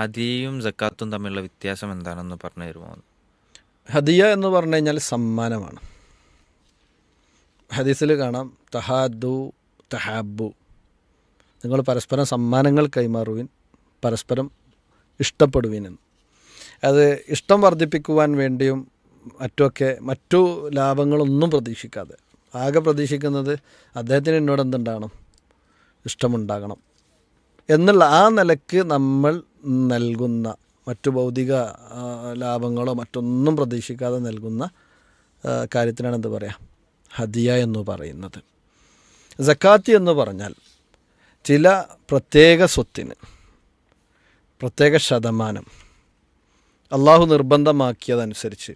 ഹദിയയും ജക്കാത്തും തമ്മിലുള്ള വ്യത്യാസം എന്താണെന്ന് പറഞ്ഞു തരുമോ? ഹദിയ എന്ന് പറഞ്ഞു കഴിഞ്ഞാൽ സമ്മാനമാണ്. ഹദീസിൽ കാണാം തഹാദു തഹാബു നിങ്ങൾ പരസ്പരം സമ്മാനങ്ങൾ കൈമാറുവിൻ പരസ്പരം ഇഷ്ടപ്പെടുവിൻ എന്ന്. അത് ഇഷ്ടം വർദ്ധിപ്പിക്കുവാൻ വേണ്ടിയും മറ്റുമൊക്കെ മറ്റു ലാഭങ്ങളൊന്നും പ്രതീക്ഷിക്കാതെ. ആകെ പ്രതീക്ഷിക്കുന്നത് അദ്ദേഹത്തിന് എന്നോട് എന്തുണ്ടാകണം? ഇഷ്ടമുണ്ടാകണം. എന്നുള്ള ആ നിലയ്ക്ക് നമ്മൾ നൽകുന്ന മറ്റു ഭൗതിക ലാഭങ്ങളോ മറ്റൊന്നും പ്രതീക്ഷിക്കാതെ നൽകുന്ന കാര്യത്തിനാണ് എന്ത് പറയുക ഹദിയ എന്ന് പറയുന്നത്. ജക്കാത്ത് എന്ന് പറഞ്ഞാൽ ചില പ്രത്യേക സ്വത്തിന് പ്രത്യേക ശതമാനം അള്ളാഹു നിർബന്ധമാക്കിയതനുസരിച്ച്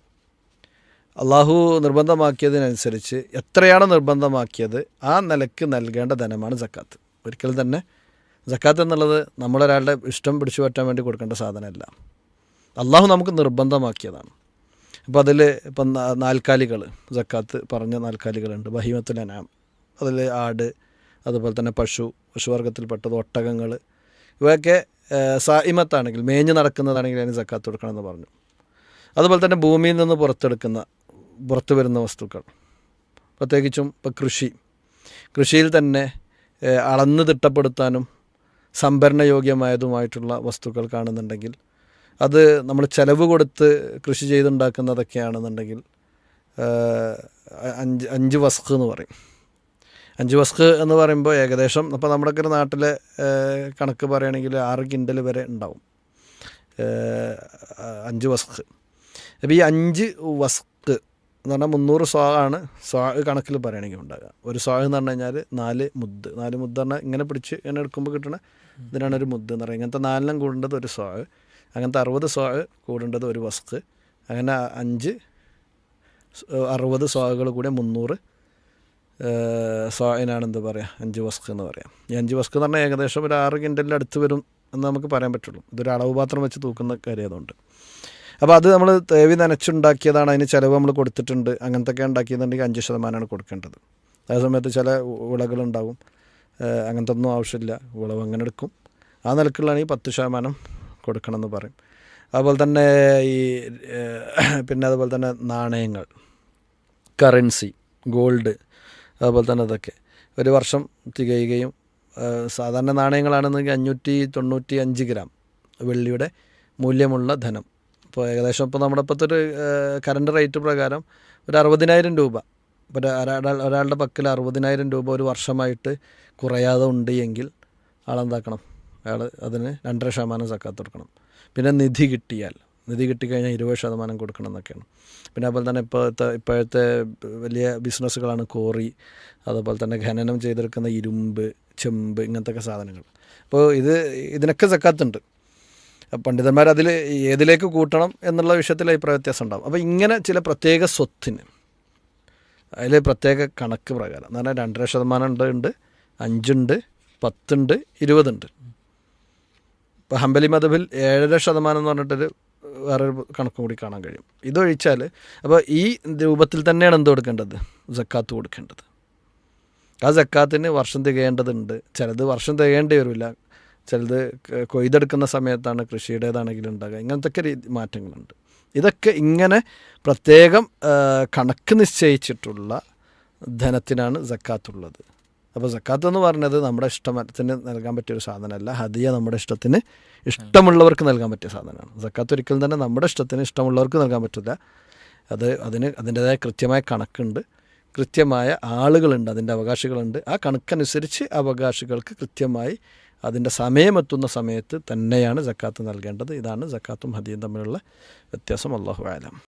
അള്ളാഹു നിർബന്ധമാക്കിയതിനനുസരിച്ച് എത്രയാണ് നിർബന്ധമാക്കിയത് ആ നിലയ്ക്ക് നൽകേണ്ട ധനമാണ് ജക്കാത്ത് ഒരിക്കലും തന്നെ സക്കാത്ത് എന്നുള്ളത് നമ്മളൊരാളുടെ ഇഷ്ടം പിടിച്ചു പറ്റാൻ വേണ്ടി കൊടുക്കേണ്ട സാധനമല്ല. അള്ളാഹു നമുക്ക് നിർബന്ധമാക്കിയതാണ്. അപ്പോൾ അതിൽ ഇപ്പം നാൽക്കാലികൾ ജക്കാത്ത് പറഞ്ഞ നാൽക്കാലികളുണ്ട്. ബഹീമത്തുൽ അനാം അതിൽ ആട് അതുപോലെ തന്നെ പശു പശുവർഗത്തിൽപ്പെട്ടത് ഒട്ടകങ്ങൾ ഇവയൊക്കെ സായിമത്താണെങ്കിൽ മേഞ്ഞ് നടക്കുന്നതാണെങ്കിൽ അതിന് സക്കാത്ത് കൊടുക്കണമെന്ന് പറഞ്ഞു. അതുപോലെ തന്നെ ഭൂമിയിൽ നിന്ന് പുറത്തെടുക്കുന്ന പുറത്തു വരുന്ന വസ്തുക്കൾ. പ്രത്യേകിച്ചും ഇപ്പോൾ കൃഷി. കൃഷിയിൽ തന്നെ അളന്ന് തിട്ടപ്പെടുത്താനും സംഭരണയോഗ്യമായതുമായിട്ടുള്ള വസ്തുക്കൾ കാണുന്നുണ്ടെങ്കിൽ അത് നമ്മൾ ചിലവ് കൊടുത്ത് കൃഷി ചെയ്തുണ്ടാക്കുന്നതൊക്കെയാണെന്നുണ്ടെങ്കിൽ അഞ്ച് അഞ്ച് വസ്ക് എന്ന് പറയും. അഞ്ച് വസ്ക് എന്ന് പറയുമ്പോൾ ഏകദേശം അപ്പോൾ നമ്മുടെയൊക്കെ ഒരു നാട്ടിലെ കണക്ക് പറയുകയാണെങ്കിൽ ആറ് കിൻഡൽ വരെ ഉണ്ടാവും. അഞ്ച് വസ്ക്. അപ്പോൾ ഈ അഞ്ച് വസ്ക് എന്ന് പറഞ്ഞാൽ മുന്നൂറ് സ്വാ ആണ് സ്വാ കണക്കിൽ പറയുകയാണെങ്കിൽ ഉണ്ടാകുക ഒരു സ്വാ എന്ന് പറഞ്ഞു കഴിഞ്ഞാൽ നാല് മുദ്ദ് നാല് മുദ്ദ് പറഞ്ഞാൽ ഇങ്ങനെ പിടിച്ച് ഇങ്ങനെ എടുക്കുമ്പോൾ കിട്ടണ ഇതിനാണ് ഒരു മുദ്ദ് എന്ന് പറയുന്നത് ഇങ്ങനത്തെ നാലിനും കൂടേണ്ടത് ഒരു സ്വാ അങ്ങനത്തെ അറുപത് സ്വാ കൂടേണ്ടത് ഒരു വസ്ക്. അങ്ങനെ അഞ്ച് അറുപത് സ്വാകൾ കൂടെ മുന്നൂറ് സ്വായിനാണ് എന്താ പറയുക അഞ്ച് വസ്ക് എന്ന് പറയാം. ഈ അഞ്ച് വസ്ക് എന്ന് പറഞ്ഞാൽ ഏകദേശം ഒരു ആറ് കിൻഡലിന്റെ അടുത്ത് വരും എന്ന് നമുക്ക് പറയാൻ പറ്റുള്ളൂ. ഇതൊരു അളവ് പാത്രം വെച്ച് തൂക്കുന്ന കാര്യം അതുകൊണ്ട് അപ്പോൾ അത് നമ്മൾ തേവി നനച്ചുണ്ടാക്കിയതാണ് അതിന് ചിലവ് നമ്മൾ കൊടുത്തിട്ടുണ്ട്. അങ്ങനത്തെ ഒക്കെ ഉണ്ടാക്കിയെന്നുണ്ടെങ്കിൽ അഞ്ച് ശതമാനമാണ് കൊടുക്കേണ്ടത്. അതേ സമയത്ത് ചില വിളകളുണ്ടാവും അങ്ങനത്തെ ഒന്നും ആവശ്യമില്ല. വിളവ് അങ്ങനെ എടുക്കും. ആ നിലക്കുള്ളതാണെങ്കിൽ പത്ത് ശതമാനം കൊടുക്കണം എന്ന് പറയും. അതുപോലെ തന്നെ ഈ പിന്നെ അതുപോലെ തന്നെ നാണയങ്ങൾ കറൻസി ഗോൾഡ് അതുപോലെ തന്നെ അതൊക്കെ ഒരു വർഷം തികയുകയും സാധാരണ നാണയങ്ങളാണെന്നെങ്കിൽ അഞ്ഞൂറ്റി തൊണ്ണൂറ്റി അഞ്ച് ഗ്രാം വെള്ളിയുടെ മൂല്യമുള്ള ധനം. ഇപ്പോൾ ഏകദേശം ഇപ്പോൾ നമ്മുടെ ഇപ്പോഴത്തെ ഒരു കറണ്ട് റേറ്റ് പ്രകാരം ഒരു അറുപതിനായിരം രൂപ. ഇപ്പോൾ ഒരാൾ ഒരാളുടെ പക്കൽ അറുപതിനായിരം രൂപ ഒരു വർഷമായിട്ട് കുറയാതെ ഉണ്ട് എങ്കിൽ ആളെന്താക്കണം അയാൾ അതിന് രണ്ടര ശതമാനം സക്കാത്ത് കൊടുക്കണം. പിന്നെ നിധി കിട്ടിയാൽ നിധി കിട്ടിക്കഴിഞ്ഞാൽ ഇരുപത് ശതമാനം കൊടുക്കണം എന്നൊക്കെയാണ്. പിന്നെ അതുപോലെ തന്നെ ഇപ്പോഴത്തെ ഇപ്പോഴത്തെ വലിയ ബിസിനസ്സുകളാണ് കോറി അതുപോലെ തന്നെ ഖനനം ചെയ്തെടുക്കുന്ന ഇരുമ്പ് ചെമ്പ് ഇങ്ങനത്തെ ഒക്കെ സാധനങ്ങൾ. അപ്പോൾ ഇത് ഇതിനൊക്കെ സക്കാത്തുണ്ട്. പണ്ഡിതന്മാർ അതിൽ ഏതിലേക്ക് കൂട്ടണം എന്നുള്ള വിഷയത്തിൽ അഭിപ്രായ വ്യത്യാസം ഉണ്ടാകും അപ്പോൾ ഇങ്ങനെ ചില പ്രത്യേക സ്വത്തിന് അതിൽ പ്രത്യേക കണക്ക് പ്രകാരം എന്ന് പറഞ്ഞാൽ രണ്ടര ശതമാനം ഉണ്ട് ഉണ്ട് അഞ്ചുണ്ട് പത്തുണ്ട് ഇരുപതുണ്ട്. ഇപ്പോൾ ഹംബലി മതബിൽ ഏഴര ശതമാനം എന്ന് പറഞ്ഞിട്ടൊരു വേറൊരു കണക്കും കൂടി കാണാൻ കഴിയും. ഇതൊഴിച്ചാൽ അപ്പോൾ ഈ രൂപത്തിൽ തന്നെയാണ് എന്ത് കൊടുക്കേണ്ടത്? ജക്കാത്ത് കൊടുക്കേണ്ടത്. ആ ജക്കാത്തിന് വർഷം തികയേണ്ടതുണ്ട്. ചിലത് വർഷം തികയേണ്ടി വരില്ല. ചിലത് കൊയ്തെടുക്കുന്ന സമയത്താണ് കൃഷിയുടേതാണെങ്കിലും ഉണ്ടാകുക. ഇങ്ങനത്തെ രീതി മാറ്റങ്ങളുണ്ട്. ഇതൊക്കെ ഇങ്ങനെ പ്രത്യേകം കണക്ക് നിശ്ചയിച്ചിട്ടുള്ള ധനത്തിനാണ് ജക്കാത്തുള്ളത് അപ്പോൾ സക്കാത്ത് എന്ന് പറഞ്ഞത് നമ്മുടെ ഇഷ്ടത്തിന് നൽകാൻ പറ്റിയ ഒരു സാധനമല്ല. ഹദിയ നമ്മുടെ ഇഷ്ടത്തിന് ഇഷ്ടമുള്ളവർക്ക് നൽകാൻ പറ്റിയ സാധനമാണ്. സക്കാത്ത് ഒരിക്കലും തന്നെ നമ്മുടെ ഇഷ്ടത്തിന് ഇഷ്ടമുള്ളവർക്ക് നൽകാൻ പറ്റില്ല അത് അതിന് അതിന്റെതായ കൃത്യമായ കണക്കുണ്ട്. കൃത്യമായ ആളുകളുണ്ട് അതിന്റെ അവകാശികളുണ്ട്. ആ കണക്കനുസരിച്ച് അവകാശികൾക്ക് കൃത്യമായി അതിന്റെ സമയമെത്തുന്ന സമയത്ത് തന്നെയാണ് ജക്കാത്ത് നൽകേണ്ടത്. ഇതാണ് ജക്കാത്തും ഹദിയും തമ്മിലുള്ള വ്യത്യാസം. അള്ളാഹു ആലം